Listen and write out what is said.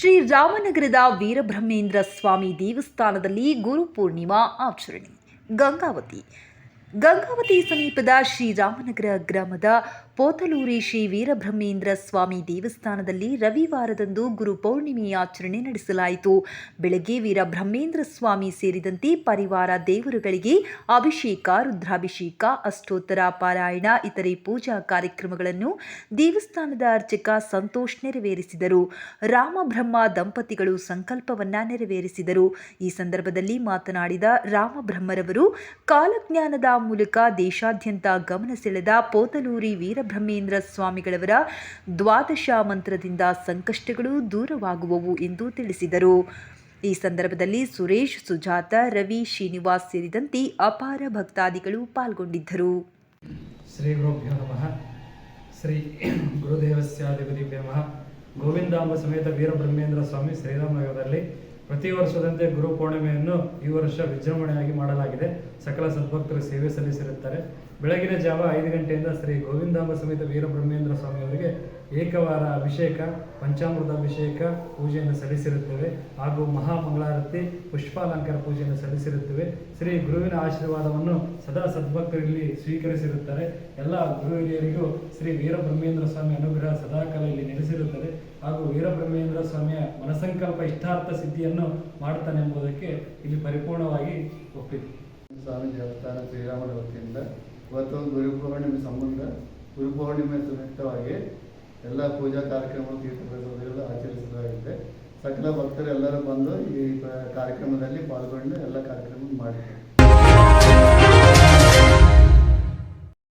ಶ್ರೀ ರಾಮನಗರದ ವೀರಬ್ರಹ್ಮೇಂದ್ರ ಸ್ವಾಮಿ ದೇವಸ್ಥಾನದಲ್ಲಿ ಗುರು ಪೂರ್ಣಿಮಾ ಆಚರಣೆ. ಗಂಗಾವತಿ. ಗಂಗಾವತಿ ಸಮೀಪದ ಶ್ರೀರಾಮನಗರ ಗ್ರಾಮದ ಪೋತಲೂರಿ ಶ್ರೀ ವೀರಬ್ರಹ್ಮೇಂದ್ರ ಸ್ವಾಮಿ ದೇವಸ್ಥಾನದಲ್ಲಿ ರವಿವಾರದಂದು ಗುರು ಪೌರ್ಣಿಮೆ ಆಚರಣೆ ನಡೆಸಲಾಯಿತು. ಬೆಳಗ್ಗೆ ವೀರಬ್ರಹ್ಮೇಂದ್ರ ಸ್ವಾಮಿ ಸೇರಿದಂತೆ ಪರಿವಾರ ದೇವರುಗಳಿಗೆ ಅಭಿಷೇಕ, ರುದ್ರಾಭಿಷೇಕ, ಅಷ್ಟೋತ್ತರ ಪಾರಾಯಣ, ಇತರೆ ಪೂಜಾ ಕಾರ್ಯಕ್ರಮಗಳನ್ನು ದೇವಸ್ಥಾನದ ಅರ್ಚಕ ಸಂತೋಷ್ ನೆರವೇರಿಸಿದರು. ರಾಮಬ್ರಹ್ಮ ದಂಪತಿಗಳು ಸಂಕಲ್ಪವನ್ನ ನೆರವೇರಿಸಿದರು. ಈ ಸಂದರ್ಭದಲ್ಲಿ ಮಾತನಾಡಿದ ರಾಮಬ್ರಹ್ಮರವರು ಕಾಲಜ್ಞಾನದ ಮೂಲಕ ದೇಶಾದ್ಯಂತ ಗಮನ ಸೆಳೆದ ಪೋತಲೂರಿ ವೀರಬ್ರಹ್ಮೇಂದ್ರ ಸ್ವಾಮಿಗಳವರ ದ್ವಾದಶ ಮಂತ್ರದಿಂದ ಸಂಕಷ್ಟಗಳು ದೂರವಾಗುವವು ಎಂದು ತಿಳಿಸಿದರು. ಈ ಸಂದರ್ಭದಲ್ಲಿ ಸುರೇಶ್, ಸುಜಾತ, ರವಿ ಶ್ರೀನಿವಾಸ್ ಸೇರಿದಂತೆ ಅಪಾರ ಭಕ್ತಾದಿಗಳು ಪಾಲ್ಗೊಂಡಿದ್ದರು. ಶ್ರೀ ಗುರುಭ್ಯೋ ನಮಃ. ಶ್ರೀ ನಮಃ. ಗೋವಿಂದಾಂಬ ಸಮೇತ ವೀರಬ್ರಹ್ಮೇಂದ್ರ ಸ್ವಾಮಿ ಶ್ರೀರಾಮನಗರದಲ್ಲಿ ಪ್ರತಿ ವರ್ಷದಂತೆ ಗುರು ಪೂರ್ಣಿಮೆಯನ್ನು ಈ ವರ್ಷ ವಿಜೃಂಭಣೆಯಾಗಿ ಮಾಡಲಾಗಿದೆ. ಸಕಲ ಸದ್ಭಕ್ತರು ಸೇವೆ ಸಲ್ಲಿಸಿರುತ್ತಾರೆ. ಬೆಳಗಿನ ಜಾವ ಐದು ಗಂಟೆಯಿಂದ ಶ್ರೀ ಗೋವಿಂದಾಂಬ ಸಮೇತ ವೀರಬ್ರಹ್ಮೇಂದ್ರ ಸ್ವಾಮಿಯವರಿಗೆ ಏಕವಾರ ಅಭಿಷೇಕ, ಪಂಚಾಮೃತ ಅಭಿಷೇಕ ಪೂಜೆಯನ್ನು ಸಲ್ಲಿಸಿರುತ್ತೇವೆ. ಹಾಗೂ ಮಹಾಮಂಗಳಾರತಿ ಪುಷ್ಪಾಲಂಕಾರ ಪೂಜೆಯನ್ನು ಸಲ್ಲಿಸಿರುತ್ತೇವೆ. ಶ್ರೀ ಗುರುವಿನ ಆಶೀರ್ವಾದವನ್ನು ಸದಾ ಸದ್ಭಕ್ತರಲ್ಲಿ ಸ್ವೀಕರಿಸಿರುತ್ತಾರೆ. ಎಲ್ಲ ಗುರು ಹಿರಿಯರಿಗೂ ಶ್ರೀ ವೀರಬ್ರಹ್ಮೇಂದ್ರ ಸ್ವಾಮಿ ಅನುಗ್ರಹ ಸದಾಕಾಲ ಇಲ್ಲಿ ನೆಲೆಸಿರುತ್ತದೆ. ಹಾಗೂ ವೀರಬ್ರಹ್ಮೇಂದ್ರ ಸ್ವಾಮಿಯ ಮನಸಂಕಲ್ಪ ಇಷ್ಟಾರ್ಥ ಸಿದ್ಧಿಯನ್ನು ಮಾಡ್ತಾನೆ ಎಂಬುದಕ್ಕೆ ಇಲ್ಲಿ ಪರಿಪೂರ್ಣವಾಗಿ ಒಪ್ಪಿದೆ. ಸ್ವಾಮಿ ದೇವಸ್ಥಾನ ಶ್ರೀರಾಮನ ವತಿಯಿಂದ. ಇವತ್ತು ಗುರು ಪೌರ್ಣಿಮೆ ಸಂಬಂಧ. ಗುರು ಪೌರ್ಣಿಮೆ ಎಲ್ಲಾ ಎಲ್ಲ ಪೂಜಾ ಕಾರ್ಯಕ್ರಮಗಳು ತೀರ್ಥಗಳು ಆಚರಿಸಲಾಗಿದೆ ಸಕಲ ಭಕ್ತರು ಎಲ್ಲರೂ ಬಂದು ಈ ಕಾರ್ಯಕ್ರಮದಲ್ಲಿ ಪಾಲ್ಗೊಂಡು ಎಲ್ಲ ಕಾರ್ಯಕ್ರಮ ಮಾಡಿದ್ದಾರೆ.